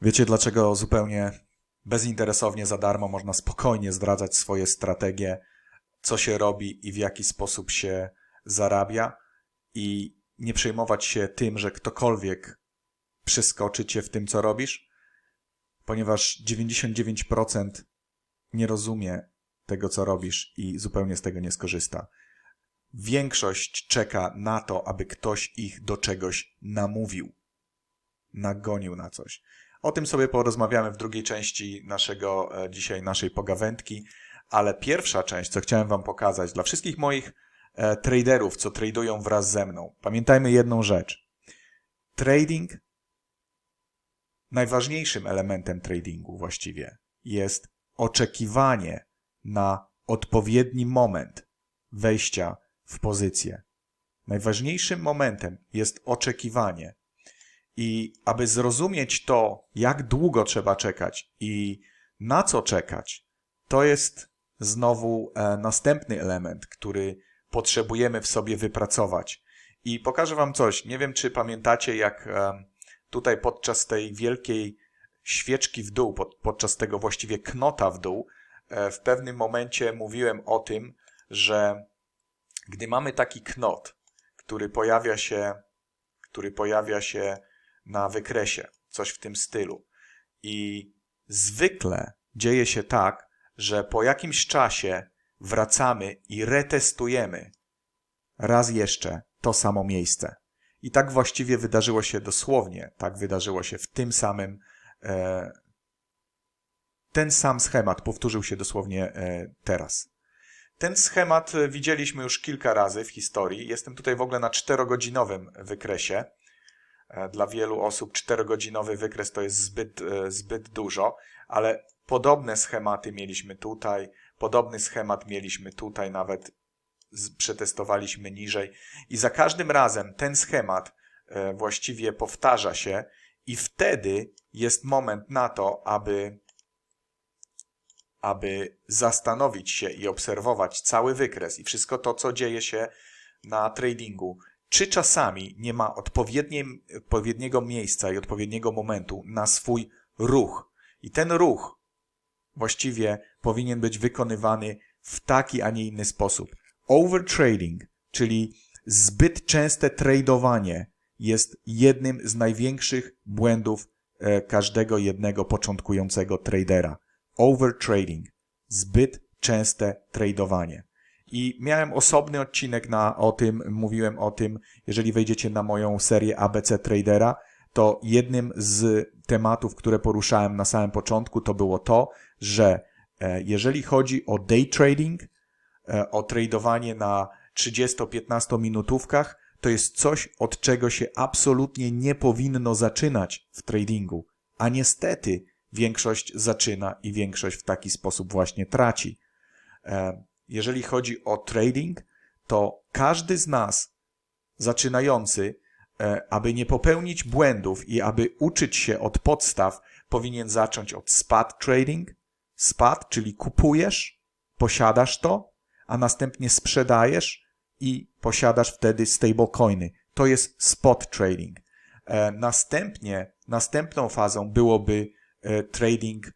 Wiecie, dlaczego zupełnie bezinteresownie za darmo można spokojnie zdradzać swoje strategie, co się robi i w jaki sposób się zarabia i nie przejmować się tym, że ktokolwiek przeskoczy cię w tym, co robisz, ponieważ 99% nie rozumie tego, co robisz i zupełnie z tego nie skorzysta. Większość czeka na to, aby ktoś ich do czegoś namówił, nagonił na coś. O tym sobie porozmawiamy w drugiej części naszego, e, dzisiaj naszej pogawędki, ale pierwsza część, co chciałem Wam pokazać, dla wszystkich moich e, traderów, co tradują wraz ze mną, pamiętajmy jedną rzecz. Trading, najważniejszym elementem tradingu właściwie jest oczekiwanie na odpowiedni moment wejścia w pozycję. Najważniejszym momentem jest oczekiwanie. I aby zrozumieć to, jak długo trzeba czekać i na co czekać, to jest znowu e, następny element, który potrzebujemy w sobie wypracować. I pokażę Wam coś. Nie wiem, czy pamiętacie, jak e, tutaj podczas tej wielkiej świeczki w dół, pod, podczas tego właściwie knota w dół, e, w pewnym momencie mówiłem o tym, że gdy mamy taki knot, który pojawia się, który pojawia się na wykresie, coś w tym stylu. I zwykle dzieje się tak, że po jakimś czasie wracamy i retestujemy raz jeszcze to samo miejsce. I tak właściwie wydarzyło się dosłownie, tak wydarzyło się w tym samym. E, ten sam schemat powtórzył się dosłownie e, teraz. Ten schemat widzieliśmy już kilka razy w historii. Jestem tutaj w ogóle na czterogodzinowym wykresie. E, dla wielu osób czterogodzinowy wykres to jest zbyt, e, zbyt dużo, ale podobne schematy mieliśmy tutaj, podobny schemat mieliśmy tutaj, nawet przetestowaliśmy niżej. I za każdym razem ten schemat e, właściwie powtarza się i wtedy jest moment na to, aby, aby zastanowić się i obserwować cały wykres i wszystko to, co dzieje się na tradingu czy czasami nie ma odpowiedniego miejsca i odpowiedniego momentu na swój ruch. I ten ruch właściwie powinien być wykonywany w taki, a nie inny sposób. Overtrading, czyli zbyt częste tradowanie, jest jednym z największych błędów e, każdego jednego początkującego tradera. Overtrading, zbyt częste tradowanie. I miałem osobny odcinek na, o tym, mówiłem o tym, jeżeli wejdziecie na moją serię ABC Tradera, to jednym z tematów, które poruszałem na samym początku, to było to, że e, jeżeli chodzi o day trading, e, o tradowanie na 30-15 minutówkach, to jest coś, od czego się absolutnie nie powinno zaczynać w tradingu. A niestety większość zaczyna i większość w taki sposób właśnie traci. Jeżeli chodzi o trading, to każdy z nas zaczynający, e, aby nie popełnić błędów i aby uczyć się od podstaw, powinien zacząć od spot trading. Spot, czyli kupujesz, posiadasz to, a następnie sprzedajesz i posiadasz wtedy stablecoiny. To jest spot trading. E, następnie, następną fazą byłoby e, trading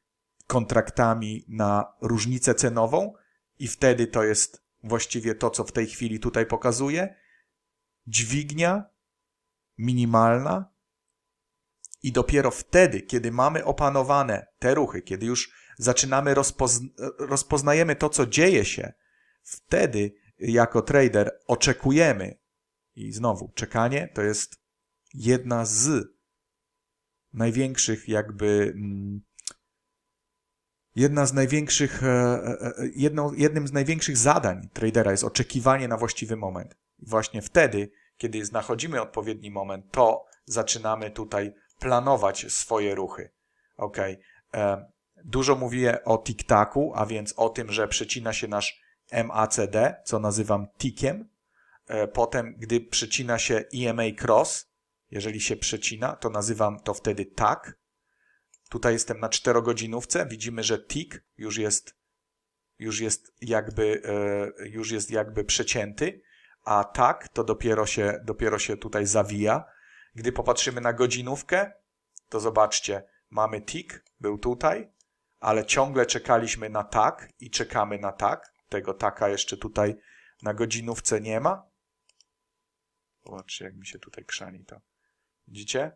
kontraktami na różnicę cenową, i wtedy to jest właściwie to, co w tej chwili tutaj pokazuję. Dźwignia minimalna i dopiero wtedy, kiedy mamy opanowane te ruchy, kiedy już zaczynamy rozpozna rozpoznajemy to, co dzieje się, wtedy jako trader oczekujemy i znowu czekanie to jest jedna z największych jakby mm, jedna z największych, e, e, e, jednym z największych zadań tradera jest oczekiwanie na właściwy moment. Właśnie wtedy, kiedy znachodzimy odpowiedni moment, to zaczynamy tutaj planować swoje ruchy. Ok. Dużo mówię o tik-taku, a więc o tym, że przecina się nasz MACD, co nazywam tikiem. Potem, gdy przecina się EMA cross, jeżeli się przecina, to nazywam to wtedy tak. Tutaj jestem na czterogodzinówce. Widzimy, że tick już jest, już jest jakby, e, już jest jakby przecięty, a tak to dopiero się, dopiero się tutaj zawija. Gdy popatrzymy na godzinówkę, to zobaczcie, mamy tick, był tutaj, ale ciągle czekaliśmy na tak i czekamy na tak. Tego taka jeszcze tutaj na godzinówce nie ma. Zobaczcie, jak mi się tutaj krzani to. Widzicie?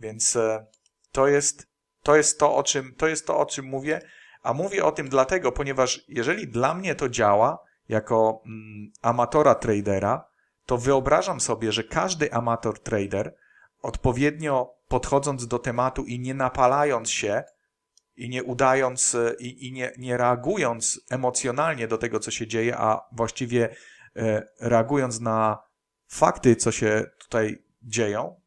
Więc e, to jest, to jest to, o czym, to jest to, o czym mówię. A mówię o tym dlatego, ponieważ jeżeli dla mnie to działa jako mm, amatora tradera, to wyobrażam sobie, że każdy amator trader, odpowiednio podchodząc do tematu i nie napalając się, i nie udając, e, i, i nie, nie reagując emocjonalnie do tego, co się dzieje, a właściwie e, reagując na fakty, co się tutaj dzieją,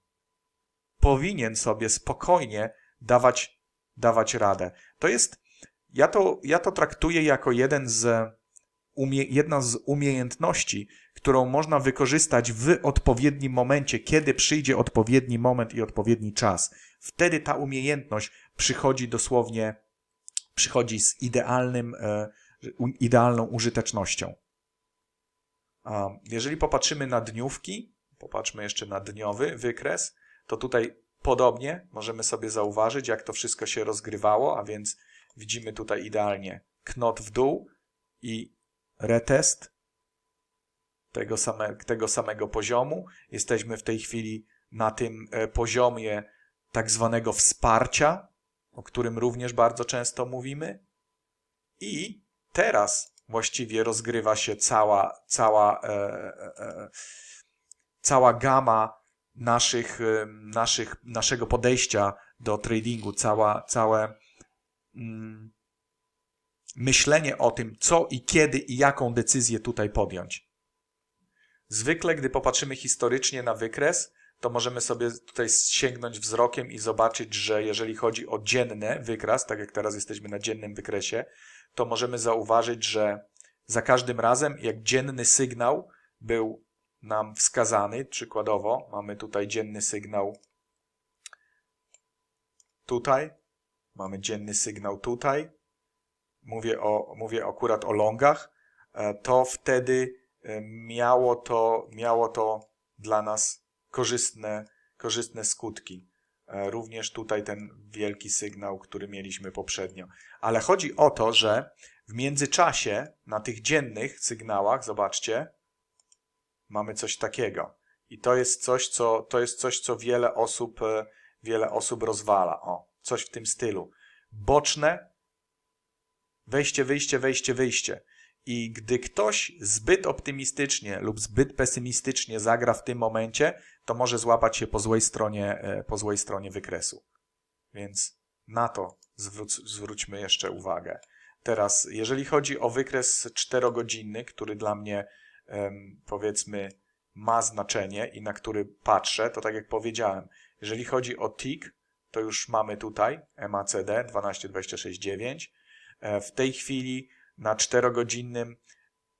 powinien sobie spokojnie dawać, dawać radę. To jest, ja to, ja to traktuję jako jeden z, umie, jedna z umiejętności, którą można wykorzystać w odpowiednim momencie, kiedy przyjdzie odpowiedni moment i odpowiedni czas. Wtedy ta umiejętność przychodzi dosłownie, przychodzi z idealnym, e, idealną użytecznością. Jeżeli popatrzymy na dniówki, popatrzmy jeszcze na dniowy wykres, to tutaj podobnie możemy sobie zauważyć, jak to wszystko się rozgrywało, a więc widzimy tutaj idealnie knot w dół i retest tego, same, tego samego poziomu. Jesteśmy w tej chwili na tym e, poziomie tak zwanego wsparcia, o którym również bardzo często mówimy. I teraz właściwie rozgrywa się cała, cała, e, e, e cała gama naszych, naszych, naszego podejścia do tradingu, cała, całe mm, myślenie o tym, co i kiedy i jaką decyzję tutaj podjąć. Zwykle, gdy popatrzymy historycznie na wykres, to możemy sobie tutaj sięgnąć wzrokiem i zobaczyć, że jeżeli chodzi o dzienny wykres, tak jak teraz jesteśmy na dziennym wykresie, to możemy zauważyć, że za każdym razem, jak dzienny sygnał był nam wskazany, przykładowo, mamy tutaj dzienny sygnał tutaj, mamy dzienny sygnał tutaj, mówię, o, mówię akurat o longach, e, to wtedy e, miało to, miało to dla nas korzystne, korzystne skutki. E, również tutaj ten wielki sygnał, który mieliśmy poprzednio. Ale chodzi o to, że w międzyczasie na tych dziennych sygnałach, zobaczcie, mamy coś takiego. I to jest coś, co, to jest coś, co wiele osób, e, wiele osób rozwala. O, coś w tym stylu. Boczne, wejście, wyjście, wejście, wyjście. I gdy ktoś zbyt optymistycznie lub zbyt pesymistycznie zagra w tym momencie, to może złapać się po złej stronie, e, po złej stronie wykresu. Więc na to zwróć, zwróćmy jeszcze uwagę. Teraz, jeżeli chodzi o wykres czterogodzinny, który dla mnie powiedzmy ma znaczenie i na który patrzę, to tak jak powiedziałem, jeżeli chodzi o TIK, to już mamy tutaj MACD 12269. E, w tej chwili na czterogodzinnym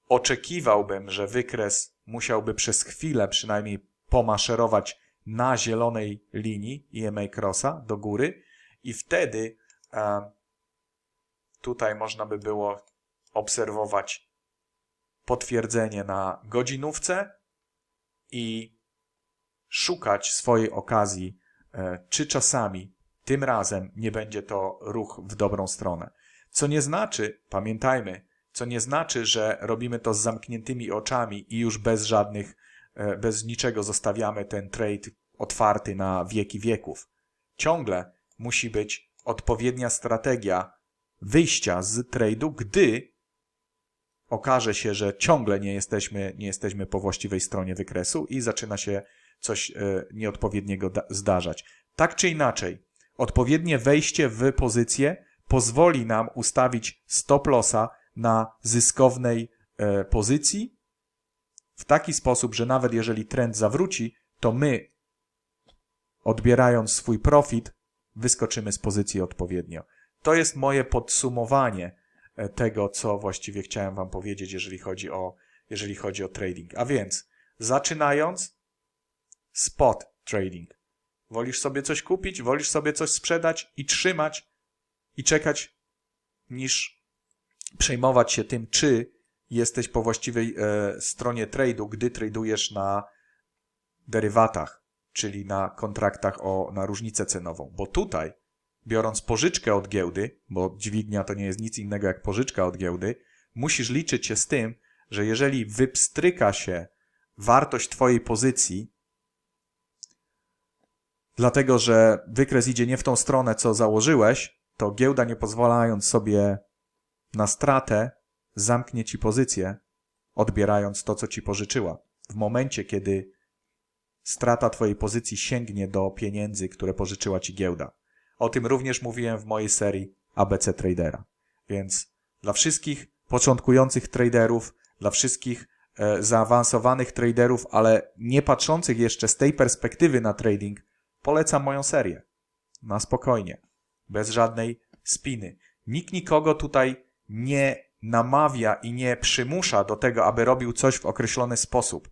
oczekiwałbym, że wykres musiałby przez chwilę przynajmniej pomaszerować na zielonej linii EMA Crossa do góry i wtedy e, tutaj można by było obserwować potwierdzenie na godzinówce i szukać swojej okazji, e, czy czasami tym razem nie będzie to ruch w dobrą stronę. Co nie znaczy, pamiętajmy, co nie znaczy, że robimy to z zamkniętymi oczami i już bez żadnych, e, bez niczego zostawiamy ten trade otwarty na wieki wieków. Ciągle musi być odpowiednia strategia wyjścia z trade'u, gdy okaże się, że ciągle nie jesteśmy, nie jesteśmy po właściwej stronie wykresu i zaczyna się coś e, nieodpowiedniego zdarzać. Tak czy inaczej, odpowiednie wejście w pozycję pozwoli nam ustawić stop lossa na zyskownej e, pozycji w taki sposób, że nawet jeżeli trend zawróci, to my, odbierając swój profit, wyskoczymy z pozycji odpowiednio. To jest moje podsumowanie tego, co właściwie chciałem Wam powiedzieć, jeżeli chodzi o, jeżeli chodzi o trading. A więc, zaczynając, spot trading. Wolisz sobie coś kupić, wolisz sobie coś sprzedać i trzymać i czekać, niż przejmować się tym, czy jesteś po właściwej e, stronie trade'u, gdy tradujesz na derywatach, czyli na kontraktach o, na różnicę cenową. Bo tutaj biorąc pożyczkę od giełdy, bo dźwignia to nie jest nic innego jak pożyczka od giełdy, musisz liczyć się z tym, że jeżeli wypstryka się wartość twojej pozycji, dlatego że wykres idzie nie w tą stronę, co założyłeś, to giełda nie pozwalając sobie na stratę, zamknie ci pozycję, odbierając to, co ci pożyczyła. W momencie, kiedy strata twojej pozycji sięgnie do pieniędzy, które pożyczyła ci giełda. O tym również mówiłem w mojej serii ABC Tradera. Więc dla wszystkich początkujących traderów, dla wszystkich e, zaawansowanych traderów, ale nie patrzących jeszcze z tej perspektywy na trading, polecam moją serię. Na spokojnie. Bez żadnej spiny. Nikt nikogo tutaj nie namawia i nie przymusza do tego, aby robił coś w określony sposób.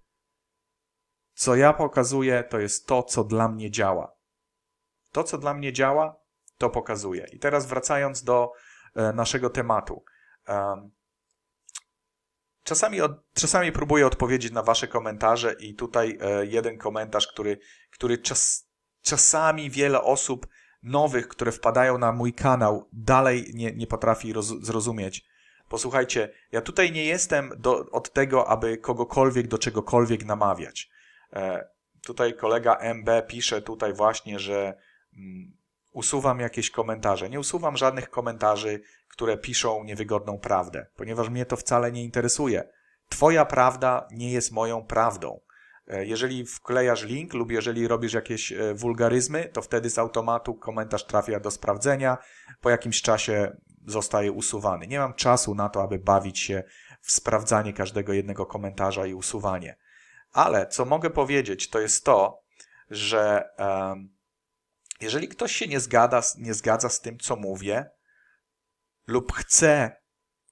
Co ja pokazuję, to jest to, co dla mnie działa. To, co dla mnie działa, to pokazuję. I teraz wracając do e, naszego tematu. Czasami, od, czasami próbuję odpowiedzieć na Wasze komentarze, i tutaj e, jeden komentarz, który, który czas, czasami wiele osób nowych, które wpadają na mój kanał, dalej nie, nie potrafi roz, zrozumieć. Posłuchajcie, ja tutaj nie jestem do, od tego, aby kogokolwiek do czegokolwiek namawiać. E, tutaj kolega MB pisze tutaj właśnie, że usuwam jakieś komentarze. Nie usuwam żadnych komentarzy, które piszą niewygodną prawdę, ponieważ mnie to wcale nie interesuje. Twoja prawda nie jest moją prawdą. E, jeżeli wklejasz link lub jeżeli robisz jakieś e, wulgaryzmy, to wtedy z automatu komentarz trafia do sprawdzenia. Po jakimś czasie zostaje usuwany. Nie mam czasu na to, aby bawić się w sprawdzanie każdego jednego komentarza i usuwanie. Ale co mogę powiedzieć, to jest to, że um, jeżeli ktoś się nie zgadza, nie zgadza z tym, co mówię, lub chce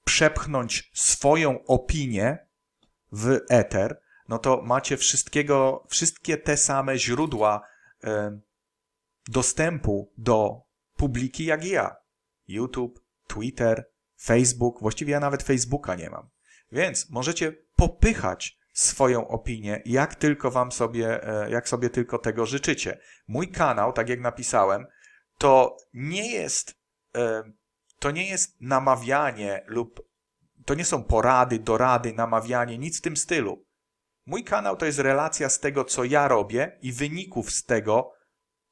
przepchnąć swoją opinię w eter, no to macie wszystkiego, wszystkie te same źródła dostępu do publiki jak ja. YouTube, Twitter, Facebook, właściwie ja nawet Facebooka nie mam. Więc możecie popychać swoją opinię, jak tylko wam sobie, e, jak sobie tylko tego życzycie. Mój kanał, tak jak napisałem, to nie jest, e, to nie jest namawianie lub to nie są porady, dorady, namawianie, nic w tym stylu. Mój kanał to jest relacja z tego, co ja robię i wyników z tego,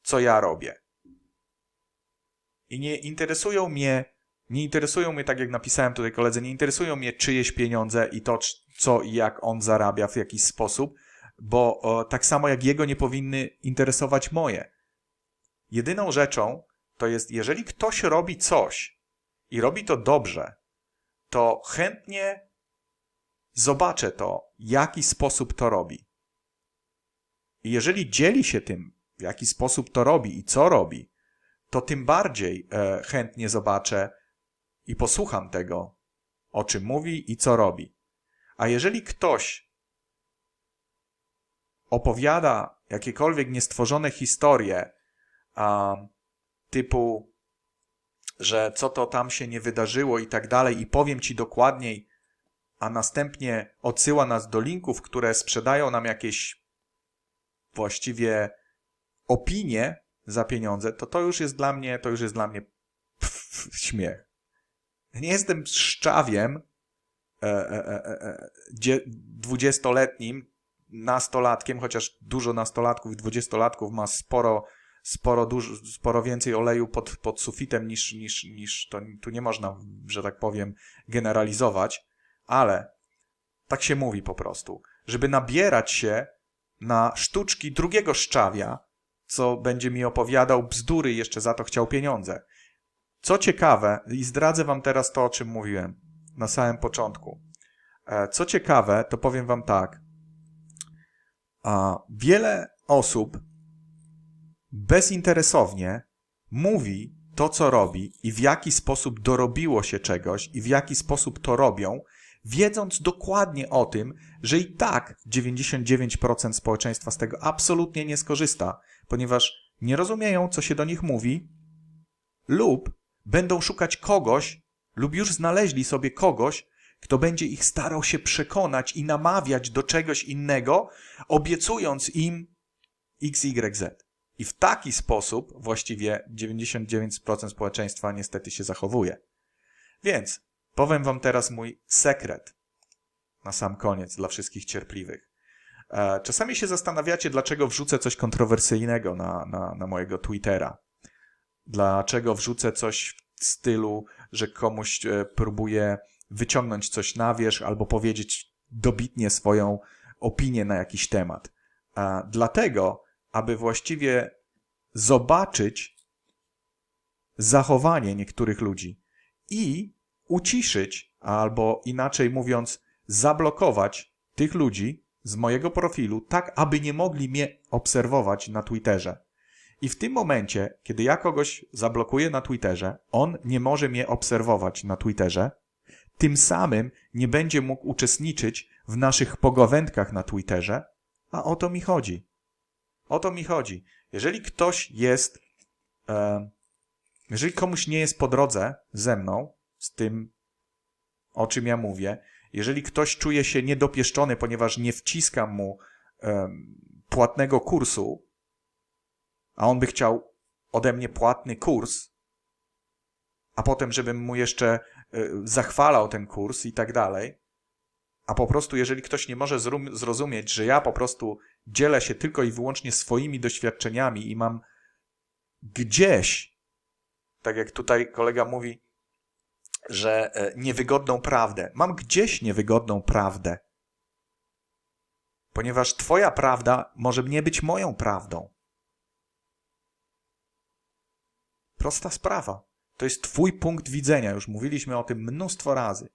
co ja robię. I nie interesują mnie, nie interesują mnie, tak jak napisałem tutaj koledze, nie interesują mnie czyjeś pieniądze i to, co i jak on zarabia w jakiś sposób, bo o, tak samo jak jego nie powinny interesować moje. Jedyną rzeczą to jest, jeżeli ktoś robi coś i robi to dobrze, to chętnie zobaczę to, jaki sposób to robi. I jeżeli dzieli się tym, w jaki sposób to robi i co robi, to tym bardziej e, chętnie zobaczę i posłucham tego, o czym mówi i co robi. A jeżeli ktoś opowiada jakiekolwiek niestworzone historie, a, typu, że co to tam się nie wydarzyło i tak dalej, i powiem ci dokładniej, a następnie odsyła nas do linków, które sprzedają nam jakieś właściwie opinie za pieniądze, to to już jest dla mnie, to już jest dla mnie pff, śmiech. Nie jestem szczawiem, E, e, e, dwudziestoletnim nastolatkiem, chociaż dużo nastolatków i dwudziestolatków ma sporo, sporo, dużo, sporo więcej oleju pod, pod sufitem niż, niż, niż to tu nie można, że tak powiem, generalizować, ale tak się mówi po prostu, żeby nabierać się na sztuczki drugiego szczawia, co będzie mi opowiadał bzdury i jeszcze za to chciał pieniądze. Co ciekawe, i zdradzę wam teraz to, o czym mówiłem na samym początku. E, co ciekawe, to powiem Wam tak. Wiele osób bezinteresownie mówi to, co robi i w jaki sposób dorobiło się czegoś i w jaki sposób to robią, wiedząc dokładnie o tym, że i tak 99% społeczeństwa z tego absolutnie nie skorzysta, ponieważ nie rozumieją, co się do nich mówi, lub będą szukać kogoś, lub już znaleźli sobie kogoś, kto będzie ich starał się przekonać i namawiać do czegoś innego, obiecując im XYZ. I w taki sposób właściwie 99% społeczeństwa niestety się zachowuje. Więc powiem Wam teraz mój sekret na sam koniec dla wszystkich cierpliwych. E, Czasami się zastanawiacie, dlaczego wrzucę coś kontrowersyjnego na, na, na mojego Twittera. Dlaczego wrzucę coś w stylu, że komuś e, próbuję wyciągnąć coś na wierzch albo powiedzieć dobitnie swoją opinię na jakiś temat. A dlatego, aby właściwie zobaczyć zachowanie niektórych ludzi i uciszyć, albo inaczej mówiąc, zablokować tych ludzi z mojego profilu, tak aby nie mogli mnie obserwować na Twitterze. I w tym momencie, kiedy ja kogoś zablokuję na Twitterze, on nie może mnie obserwować na Twitterze, tym samym nie będzie mógł uczestniczyć w naszych pogawędkach na Twitterze, a o to mi chodzi. O to mi chodzi. Jeżeli ktoś jest, e, jeżeli komuś nie jest po drodze ze mną, z tym, o czym ja mówię, jeżeli ktoś czuje się niedopieszczony, ponieważ nie wciskam mu e, płatnego kursu, a on by chciał ode mnie płatny kurs, a potem, żebym mu jeszcze y, zachwalał ten kurs i tak dalej, a po prostu, jeżeli ktoś nie może zrozumieć, że ja po prostu dzielę się tylko i wyłącznie swoimi doświadczeniami i mam gdzieś, tak jak tutaj kolega mówi, że e, niewygodną prawdę. Mam gdzieś niewygodną prawdę. Ponieważ Twoja prawda może nie być moją prawdą. Prosta sprawa. To jest Twój punkt widzenia. Już mówiliśmy o tym mnóstwo razy.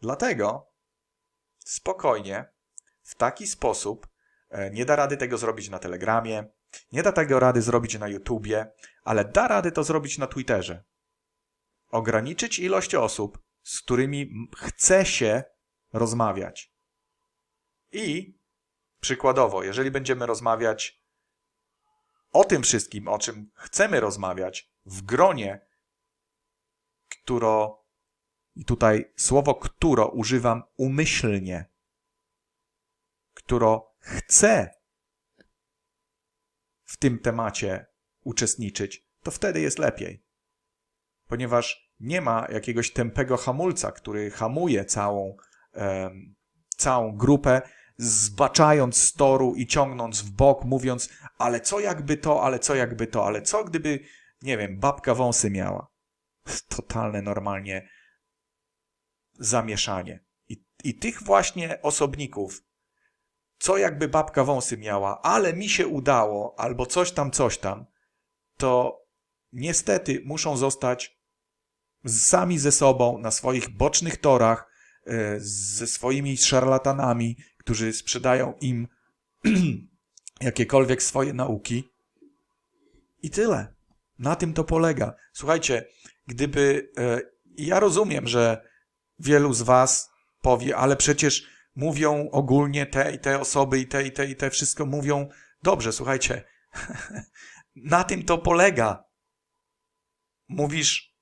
Dlatego spokojnie, w taki sposób, e, nie da rady tego zrobić na Telegramie, nie da tego rady zrobić na YouTubie, ale da rady to zrobić na Twitterze. Ograniczyć ilość osób, z którymi chce się rozmawiać. I przykładowo, jeżeli będziemy rozmawiać o tym wszystkim, o czym chcemy rozmawiać, w gronie, któro, i tutaj słowo któro używam umyślnie, któro chce w tym temacie uczestniczyć, to wtedy jest lepiej. Ponieważ nie ma jakiegoś tępego hamulca, który hamuje całą, całą grupę, zbaczając z toru i ciągnąc w bok, mówiąc, ale co jakby to, ale co jakby to, ale co gdyby, nie wiem, babka wąsy miała. Totalne normalnie zamieszanie. I, I tych właśnie osobników, co jakby babka wąsy miała, ale mi się udało, albo coś tam, coś tam, to niestety muszą zostać sami ze sobą na swoich bocznych torach, e, ze swoimi szarlatanami, którzy sprzedają im jakiekolwiek swoje nauki. I tyle. Na tym to polega. Słuchajcie, gdyby. E, ja rozumiem, że wielu z Was powie, ale przecież mówią ogólnie te i te osoby, i te, i te, i te, wszystko mówią dobrze. Słuchajcie, na tym to polega. Mówisz,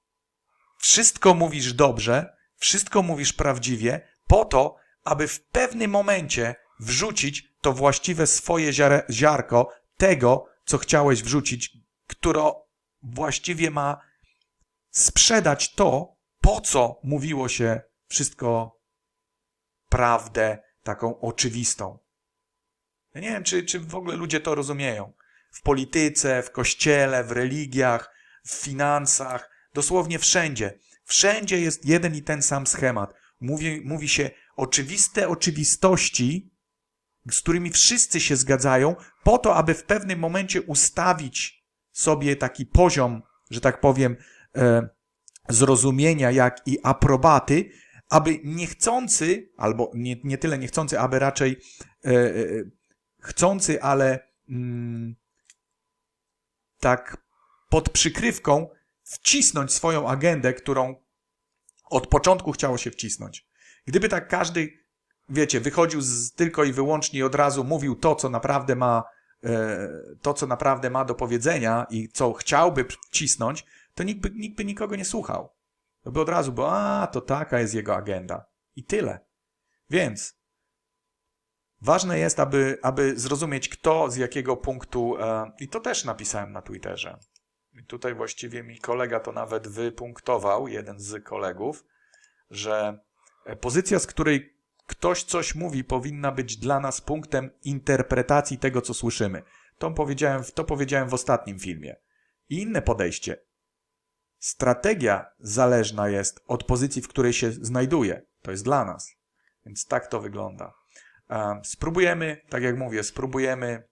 wszystko mówisz dobrze, wszystko mówisz prawdziwie, po to, aby w pewnym momencie wrzucić to właściwe swoje ziarko tego, co chciałeś wrzucić, które właściwie ma sprzedać to, po co mówiło się wszystko prawdę taką oczywistą. Ja nie wiem, czy, czy w ogóle ludzie to rozumieją. W polityce, w kościele, w religiach, w finansach, dosłownie wszędzie. Wszędzie jest jeden i ten sam schemat. Mówi, mówi się oczywiste oczywistości, z którymi wszyscy się zgadzają, po to, aby w pewnym momencie ustawić sobie taki poziom, że tak powiem, e, zrozumienia, jak i aprobaty, aby niechcący, albo nie, nie tyle niechcący, aby raczej e, e, chcący, ale mm, tak pod przykrywką wcisnąć swoją agendę, którą od początku chciało się wcisnąć. Gdyby tak każdy, wiecie, wychodził z, tylko i wyłącznie i od razu mówił to, co naprawdę ma, e, to, co naprawdę ma do powiedzenia i co chciałby wcisnąć, to nikt by, nikt by nikogo nie słuchał. To by od razu było, a, to taka jest jego agenda. I tyle. Więc Ważne jest, aby, aby zrozumieć, kto z jakiego punktu, e, i to też napisałem na Twitterze. Tutaj właściwie mi kolega to nawet wypunktował, jeden z kolegów, że e, pozycja, z której ktoś coś mówi, powinna być dla nas punktem interpretacji tego, co słyszymy. To powiedziałem, to powiedziałem w ostatnim filmie. I inne podejście. Strategia zależna jest od pozycji, w której się znajduje. To jest dla nas. Więc tak to wygląda. Spróbujemy, tak jak mówię, spróbujemy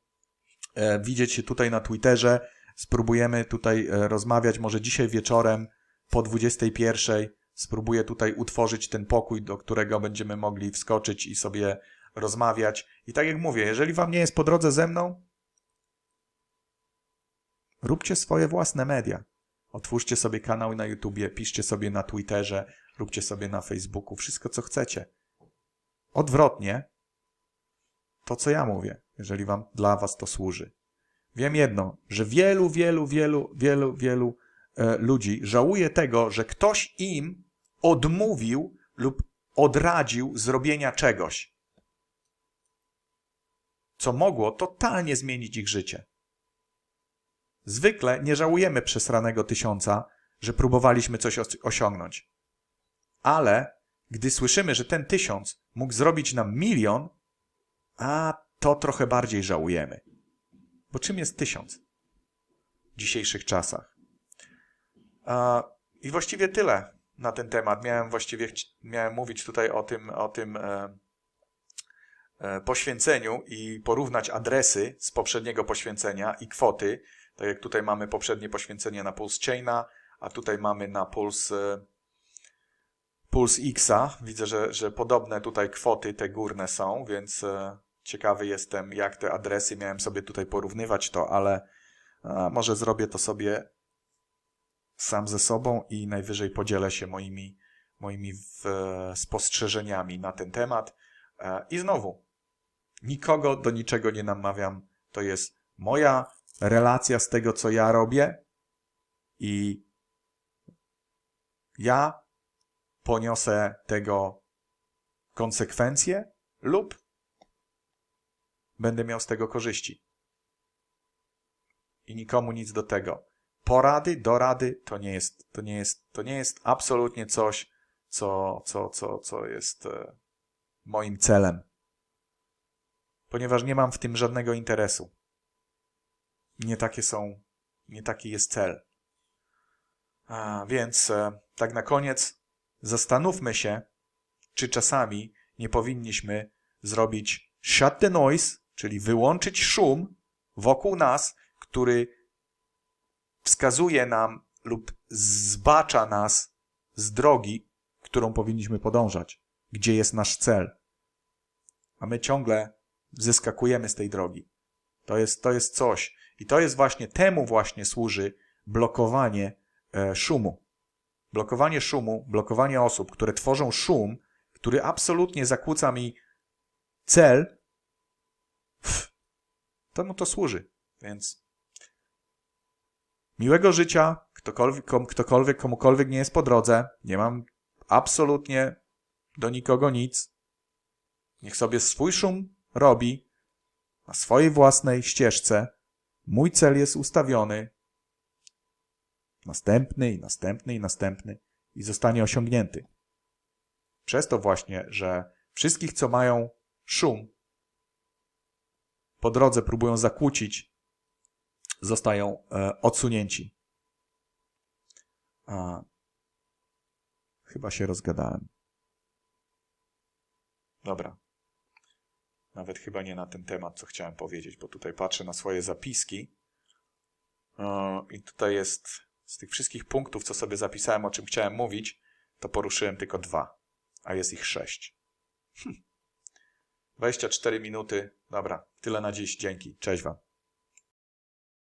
e, widzieć się tutaj na Twitterze, spróbujemy tutaj e, rozmawiać, może dzisiaj wieczorem po 21. Spróbuję tutaj utworzyć ten pokój, do którego będziemy mogli wskoczyć i sobie rozmawiać. I tak jak mówię, jeżeli wam nie jest po drodze ze mną, róbcie swoje własne media. Otwórzcie sobie kanał na YouTubie, piszcie sobie na Twitterze, róbcie sobie na Facebooku, wszystko co chcecie. Odwrotnie, to co ja mówię, jeżeli wam, dla was to służy. Wiem jedno, że wielu, wielu, wielu, wielu, wielu e, ludzi żałuje tego, że ktoś im odmówił lub odradził zrobienia czegoś, co mogło totalnie zmienić ich życie. Zwykle nie żałujemy przesranego tysiąca, że próbowaliśmy coś os- osiągnąć. Ale gdy słyszymy, że ten tysiąc mógł zrobić nam milion, a to trochę bardziej żałujemy. Bo czym jest tysiąc w dzisiejszych czasach? I właściwie tyle na ten temat. Miałem właściwie miałem mówić tutaj o tym, o tym e, e, poświęceniu i porównać adresy z poprzedniego poświęcenia i kwoty. Tak jak tutaj mamy poprzednie poświęcenie na Pulse Chaina, a tutaj mamy na Pulse, Pulse Xa. Widzę, że, że podobne tutaj kwoty, te górne są, więc e, ciekawy jestem, jak te adresy. Miałem sobie tutaj porównywać to, ale a, może zrobię to sobie sam ze sobą i najwyżej podzielę się moimi, moimi w, e, spostrzeżeniami na ten temat. E, I znowu, nikogo do niczego nie namawiam. To jest moja relacja z tego, co ja robię i ja poniosę tego konsekwencje lub będę miał z tego korzyści. I nikomu nic do tego. Porady, dorady to nie jest, to nie jest, to nie jest absolutnie coś, co, co, co, co jest e, moim celem. Ponieważ nie mam w tym żadnego interesu. Nie takie są, nie taki jest cel. A, więc e, tak na koniec zastanówmy się, czy czasami nie powinniśmy zrobić shut the noise, czyli wyłączyć szum wokół nas, który wskazuje nam lub zbacza nas z drogi, którą powinniśmy podążać, gdzie jest nasz cel. A my ciągle zyskakujemy z tej drogi. To jest, to jest coś. I to jest właśnie, temu właśnie służy blokowanie e, szumu. Blokowanie szumu, blokowanie osób, które tworzą szum, który absolutnie zakłóca mi cel, temu to służy. Więc miłego życia, ktokolwiek, kom, ktokolwiek, komukolwiek nie jest po drodze. Nie mam absolutnie do nikogo nic. Niech sobie swój szum robi na swojej własnej ścieżce. Mój cel jest ustawiony. Następny i następny i następny i zostanie osiągnięty. Przez to właśnie, że wszystkich, co mają szum, po drodze próbują zakłócić, zostają e, odsunięci. A, chyba się rozgadałem. Dobra. Nawet chyba nie na ten temat, co chciałem powiedzieć, bo tutaj patrzę na swoje zapiski. I tutaj jest z tych wszystkich punktów, co sobie zapisałem, o czym chciałem mówić, to poruszyłem tylko dwa, a jest ich sześć. Hm. 24 minuty. Dobra, tyle na dziś. Dzięki. Cześć Wam.